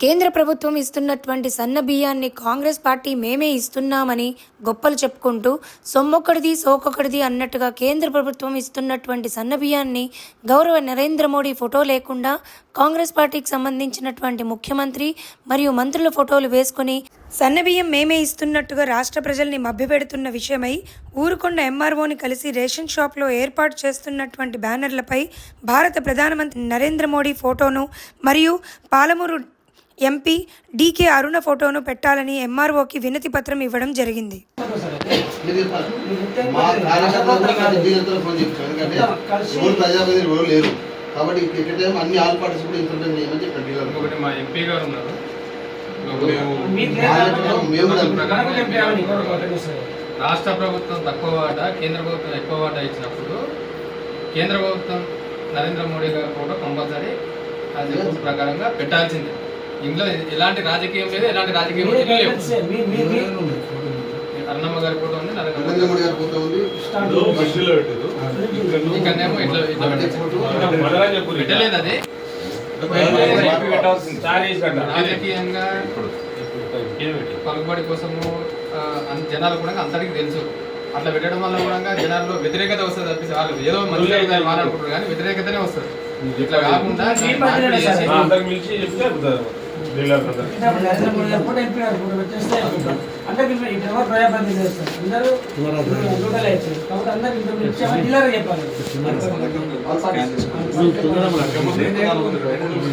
కేంద్ర ప్రభుత్వం ఇస్తున్నటువంటి సన్న బియ్యాన్ని కాంగ్రెస్ పార్టీ మేమే ఇస్తున్నామని గొప్పలు చెప్పుకుంటూ సొమ్మొక్కడిది సోకొకటిది అన్నట్టుగా కేంద్ర ప్రభుత్వం ఇస్తున్నటువంటి సన్న బియ్యాన్ని గౌరవ నరేంద్ర మోడీ ఫోటో లేకుండా కాంగ్రెస్ పార్టీకి సంబంధించినటువంటి ముఖ్యమంత్రి మరియు మంత్రుల ఫోటోలు వేసుకుని సన్న బియ్యం మేమే ఇస్తున్నట్టుగా రాష్ట్ర ప్రజల్ని మభ్యపెడుతున్న విషయమై ఊరుకొండ ఎంఆర్ఓని కలిసి రేషన్ షాప్లో ఏర్పాటు చేస్తున్నటువంటి బ్యానర్లపై భారత ప్రధానమంత్రి నరేంద్ర మోడీ ఫోటోను మరియు పాలమూరు ఎంపీ డీకే అరుణ ఫోటోను పెట్టాలని ఎంఆర్ఓకి వినతి పత్రం ఇవ్వడం జరిగింది. కాబట్టి టైం అన్ని ఆల్ పార్టీస్ కూడా చేయమని మా ఎంపీ గారు ఉన్నారు కూడా. రాష్ట్ర ప్రభుత్వం తక్కువ వాటా కేంద్ర ప్రభుత్వం ఎక్కువ వాటా ఇచ్చినప్పుడు కేంద్ర ప్రభుత్వం నరేంద్ర మోడీ గారి ఫోటో కంపల్సరీ అది ప్రకారంగా పెట్టాల్సిందే. ఇందులో ఎలాంటి రాజకీయం లేదు ఎలాంటి రాజకీయం అన్నమ్మ గారి ఫోటో ఉంది గారి ఫోటో ఉంది. ఇక్కడనేమో ఇట్లా ఇట్లా పెట్టలేదు అది. రాజకీయంగా పలుకుబడి కోసము జనాలు కూడా అందరికీ తెలుసు. అట్లా పెట్టడం వల్ల కూడా జనాల్లో వ్యతిరేకత వస్తుంది తప్పిస్తే వాళ్ళు ఏదో మంచి మాట్లాడుకుంటారు కానీ వ్యతిరేకతనే వస్తుంది. ఇట్లా కాకుండా నరేంద్ర మోడీ గారు కూడా ఎంపీ గారు కూడా వచ్చేస్తే అందరికి ఇప్పుడు ఎవరు ప్రజాప్రతినిధి చేస్తారు. అందరూ రూరల్ అయితే కాబట్టి అందరికి ఇంట్లో ఇచ్చామని డీలర్ చెప్పాలి.